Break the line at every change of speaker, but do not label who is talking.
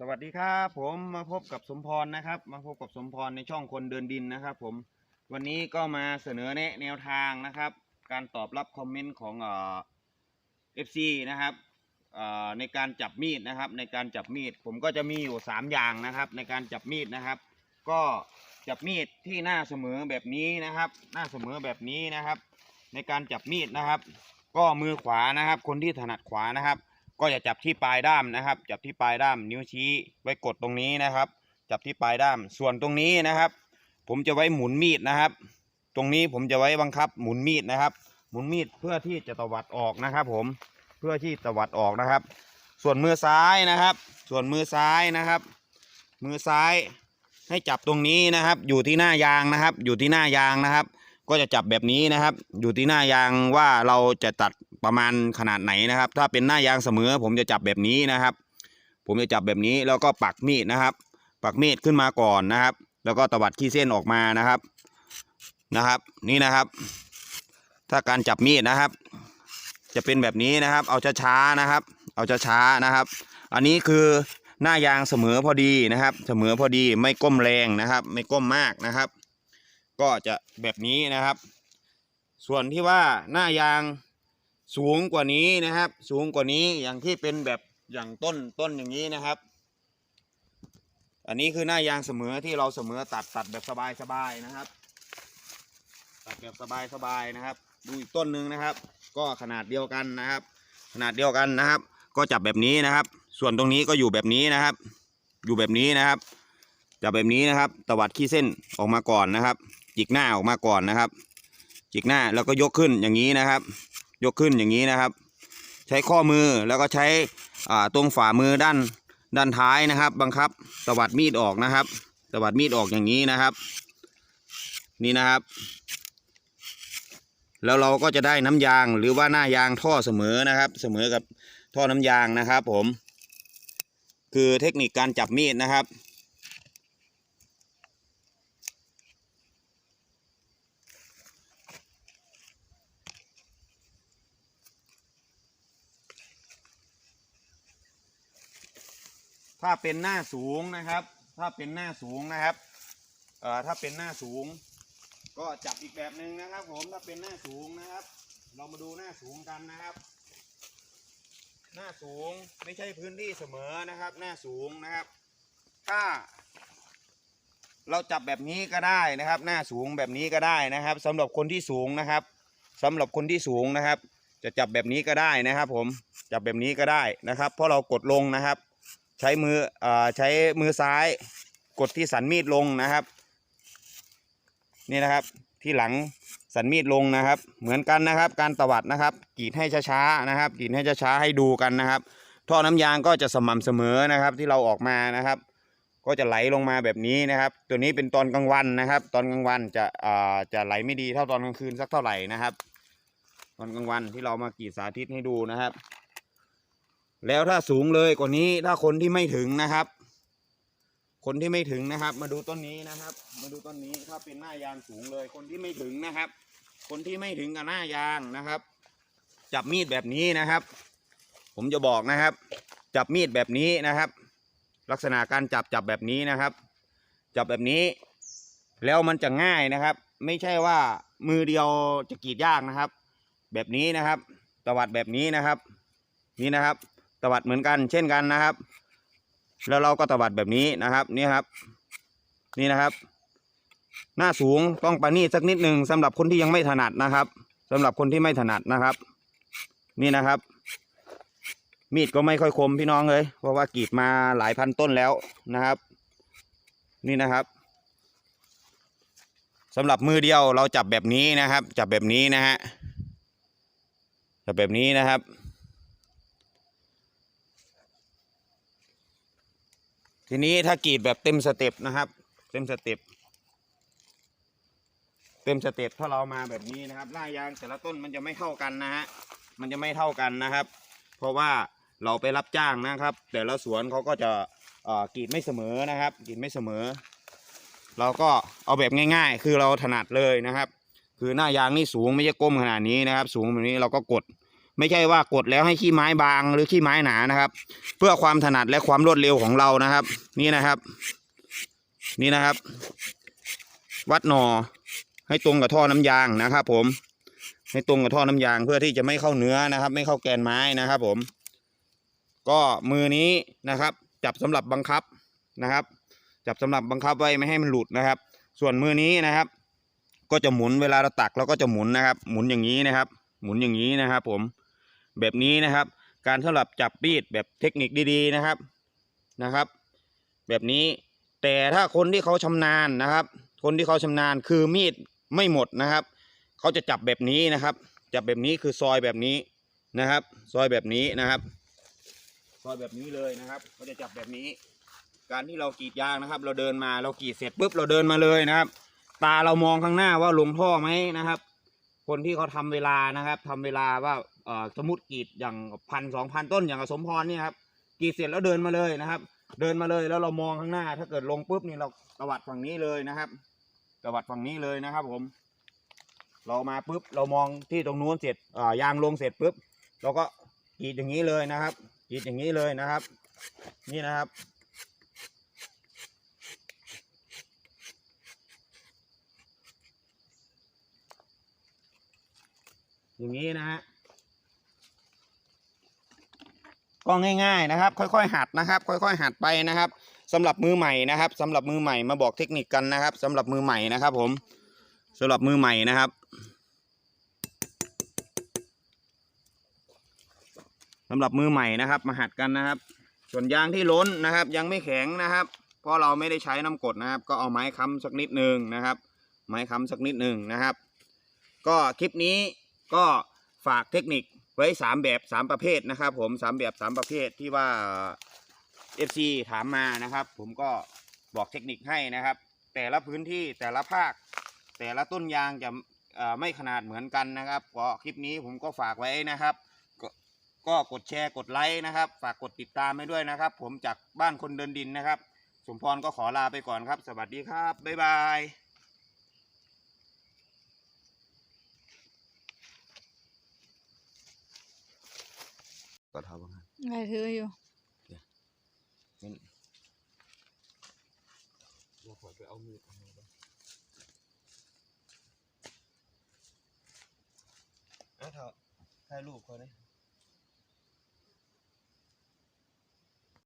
สวัสดีครับผมมาพบกับสมพรนะครับ มาพบกับสมพรในช่องคนเดินดินนะครับ ผมวันนี้ก็มาเสนอแนะแนวทางนะครับ การตอบรับคอมเมนต์ของเอ่อฟซีนะครับเอ่อในการจับมีดนะครับ ในการจับมีด ผมก็จะมีอยู่สามอย่างนะครับ ในการจับมีดนะครับ ก็จับมีดที่หน้าเสมอแบบนี้นะครับ หน้าเสมอแบบนี้นะครับ ในการจับมีดนะครับ ก็มือขวานะครับ คนที่ถนัดขวานะครับ ก็จะจับที่ปลายด้ามนะครับ จับที่ปลายด้ามนิ้วชี้ไว้กดตรงนี้นะครับ จับที่ปลายด้าม ส่วนตรงนี้นะครับ ผมจะไว้หมุนมีดนะครับ ตรงนี้ผมจะไว้บังคับหมุนมีดนะครับ หมุนมีดเพื่อที่จะตวัดออกนะครับ ผมเพื่อที่ตวัดออกนะครับ ส่วนมือซ้ายนะครับ ส่วนมือซ้ายนะครับ มือซ้ายให้จับตรงนี้นะครับ อยู่ที่หน้ายางนะครับ อยู่ที่หน้ายางนะครับ ก็จะจับแบบนี้นะครับ อยู่ที่หน้ายางว่าเราจะตัด ประมาณขนาดไหนนะครับ ถ้าเป็นหน้ายางเสมอ ผมจะจับแบบนี้นะครับ ผมจะจับแบบนี้แล้วก็ปักมีดนะครับ ปักมีดขึ้นมาก่อนนะครับ แล้วก็ตวัดขี้เส้นออกมานะครับนะครับ นี่นะครับ ถ้าการจับมีดนะครับ จะเป็นแบบนี้นะครับ เอาช้าๆนะครับ เอาช้าๆนะครับ อันนี้คือหน้ายางเสมอพอดีนะครับ เสมอพอดีไม่ก้มแรงนะครับ ไม่ก้มมากนะครับ ก็จะแบบนี้นะครับ ส่วนที่ว่าหน้ายาง สูงกว่านี้นะครับ สูงกว่านี้อย่างที่เป็นแบบอย่างต้นต้นอย่างนี้นะครับ อันนี้คือหน้ายางเสมอที่เราเสมอตัดตัดแบบสบายๆนะครับ ตัดแบบสบายๆนะครับ ดูอีกต้นหนึ่งนะครับ ก็ขนาดเดียวกันนะครับ ขนาดเดียวกันนะครับ ก็จับแบบนี้นะครับ ส่วนตรงนี้ก็อยู่แบบนี้นะครับ อยู่แบบนี้นะครับจับแบบนี้นะครับ ตวัดขี้เส้นออกมาก่อนนะครับ จิกหน้าออกมาก่อนนะครับ จิกหน้าแล้วก็ยกขึ้นอย่างนี้นะครับ ยกขึ้นอย่างนี้นะครับ ใช้ข้อมือแล้วก็ใช้อ่าตรงฝ่ามือด้านด้านท้ายนะครับ บังคับตวัดมีดออกนะครับตวัดมีดออกอย่างนี้นะครับ นี่นะครับ แล้วเราก็จะได้น้ำยางหรือว่าหน้ายางท่อเสมอนะครับ เสมอกับท่อน้ำยางนะครับ ผม คือเทคนิคการจับมีดนะครับ ถ้าเป็นหน้าสูงนะครับ ถ้าเป็นหน้าสูงนะครับเอ่อถ้าเป็นหน้าสูง ก็จับอีกแบบหนึ่งนะครับ ผมถ้าเป็นหน้าสูงนะครับ เรามาดูหน้าสูงกันนะครับ หน้าสูงไม่ใช่พื้นที่เสมอนะครับ หน้าสูงนะครับ ถ้า เราจับแบบนี้ก็ได้นะครับ หน้าสูงแบบนี้ก็ได้นะครับสำหรับคนที่สูงนะครับสำหรับคนที่สูงนะครับ จะจับแบบนี้ก็ได้นะครับ ผมจับแบบนี้ก็ได้นะครับ เพราะเรากดลงนะครับ ใช้มืออ่อใช้มือซ้าย กดที่สันมีดลงนะครับ นี่นะครับที่หลังสันมีดลงนะครับ เหมือนกันนะครับ การตวัดนะครับกรีดให้ช้าๆนะครับกรีดให้ช้าๆให้ดูกันนะครับ ท่อน้ำยางก็จะสม่ำเสมอนะครับ ที่เราออกมานะครับ ก็จะไหลลงมาแบบนี้นะครับ ตัวนี้เป็นตอนกลางวันนะครับ ตอนกลางวันจะอ่าจะไหลไม่ดีเท่าตอนกลางคืนสักเท่าไหร่นะครับ ตอนกลางวันที่เรามากรีดสาธิตให้ดูนะครับ แล้วถ้าสูงเลยกว่านี้ถ้าคนที่ไม่ถึงนะครับ คนที่ไม่ถึงนะครับ มาดูต้นนี้นะครับ มาดูต้นนี้ถ้าเป็นหน้ายางสูงเลย คนที่ไม่ถึงนะครับ คนที่ไม่ถึงกับหน้ายางนะครับ จับมีดแบบนี้นะครับ ผมจะบอกนะครับ จับมีดแบบนี้นะครับ ลักษณะการจับจับแบบนี้นะครับ จับแบบนี้ แล้วมันจะง่ายนะครับ ไม่ใช่ว่ามือเดียวจะกรีดยากนะครับ แบบนี้นะครับตวัดแบบนี้นะครับ นี่นะครับ ตวัดเหมือนกัน เช่นกันนะครับ แล้วเราก็ตวัดแบบนี้นะครับ นี่ครับ นี่นะครับ หน้าสูงต้องประณีตสักนิดหนึ่งสำหรับคนที่ยังไม่ถนัดนะครับสำหรับคนที่ไม่ถนัดนะครับ นี่นะครับ มีดก็ไม่ค่อยคมพี่น้องเลย เพราะว่ากรีดมาหลายพันต้นแล้วนะครับ นี่นะครับสำหรับมือเดียวเราจับแบบนี้นะครับ จับแบบนี้นะฮะจับแบบนี้นะครับ ทีนี้ถ้ากรีดแบบเต็มสเต็ปนะครับ เต็มสเต็ปเต็มสเต็ปถ้าเรามาแบบนี้นะครับหน้ายางแต่ละต้นมันจะไม่เท่ากันนะฮะมันจะไม่เท่ากันนะครับ เพราะว่าเราไปรับจ้างนะครับ แต่ละสวนเขาก็จะกรีดไม่เสมอนะครับกรีดไม่เสมอ เราก็เอาแบบง่าย ๆ คือเราถนัดเลยนะครับ คือหน้ายางนี่สูงไม่ใช่ก้มขนาดนี้นะครับ สูงแบบนี้เราก็กด ไม่ใช่ว่ากดแล้วให้ขี้ไม้บางหรือขี้ไม้หนานะครับ เพื่อความถนัดและความรวดเร็วของเรานะครับ นี่นะครับ นี่นะครับ วัดหนอให้ตรงกับท่อน้ำยางนะครับ ผม ให้ตรงกับท่อน้ำยางเพื่อที่จะไม่เข้าเนื้อนะครับ ไม่เข้าแกนไม้นะครับ ผม ก็มือนี้นะครับ จับสำหรับบังคับนะครับ จับสำหรับบังคับไว้ไม่ให้มันหลุดนะครับ ส่วนมือนี้นะครับ ก็จะหมุนเวลาเราตักเราก็จะหมุนนะครับ หมุนอย่างนี้นะครับ หมุนอย่างนี้นะครับ ผม แบบนี้นะครับ การสำหรับจับปีดแบบเทคนิคดีๆนะครับนะครับ แบบนี้แต่ถ้าคนที่เขาชำนาญนะครับ คนที่เขาชำนาญคือมีดไม่หมดนะครับ เขาจะจับแบบนี้นะครับ จับแบบนี้คือซอยแบบนี้นะครับ ซอยแบบนี้นะครับ ซอยแบบนี้เลยนะครับ เขาจะจับแบบนี้ การที่เรากรีดยางนะครับ เราเดินมาเรากรีดเสร็จปุ๊บเราเดินมาเลยนะครับ ตาเรามองข้างหน้าว่าลงท่อไหมนะครับ คนที่เขาทำเวลานะครับทำเวลาว่าสมมติกรีดอย่างพันสองพันต้นอย่างสมพรเนี่ยครับกรีดเสร็จแล้วเดินมาเลยนะครับ เดินมาเลยแล้วเรามองข้างหน้า ถ้าเกิดลงปุ๊บนี่เราตวัดฝั่งนี้เลยนะครับตวัดฝั่งนี้เลยนะครับ ผม เรามาปุ๊บเรามองที่ตรงนู้นเสร็จยางลงเสร็จปุ๊บเราก็กรีดอย่างนี้เลยนะครับกรีดอย่างนี้เลยนะครับ นี่นะครับ อย่างนี้นะฮะก็ง่ายๆนะครับ ค่อยๆหัดนะครับ ค่อยๆหัดไปนะครับสำหรับมือใหม่นะครับสำหรับมือใหม่มาบอกเทคนิคกันนะครับสำหรับมือใหม่นะครับ ผมสำหรับมือใหม่นะครับสำหรับมือใหม่นะครับ มาหัดกันนะครับ ส่วนยางที่ล้นนะครับ ยังไม่แข็งนะครับ เพราะเราไม่ได้ใช้น้ำกดนะครับ ก็เอาไม้ค้ำสักนิดหนึ่งนะครับ ไม้ค้ำสักนิดหนึ่งนะครับ ก็คลิปนี้ ก็ฝากเทคนิคไว้สามแบบสามประเภทนะครับ ผมสามแบบสามประเภทที่ว่า FC ถามมานะครับ ผมก็บอกเทคนิคให้นะครับ แต่ละพื้นที่แต่ละภาค แต่ละต้นยางจะไม่ขนาดเหมือนกันนะครับก็คลิปนี้ผมก็ฝากไว้นะครับก็ก็กดแชร์กดไลค์นะครับ ฝากกดติดตามให้ด้วยนะครับ ผมจากบ้านคนเดินดินนะครับ สมพรก็ขอลาไปก่อนครับ สวัสดีครับบ๊ายบาย ก็ทำว่า
อะไรถืออยู่
งั้นเราขอไปเอามีดทำไมบ้างอะเถอะถ่ายรูปเขาเลย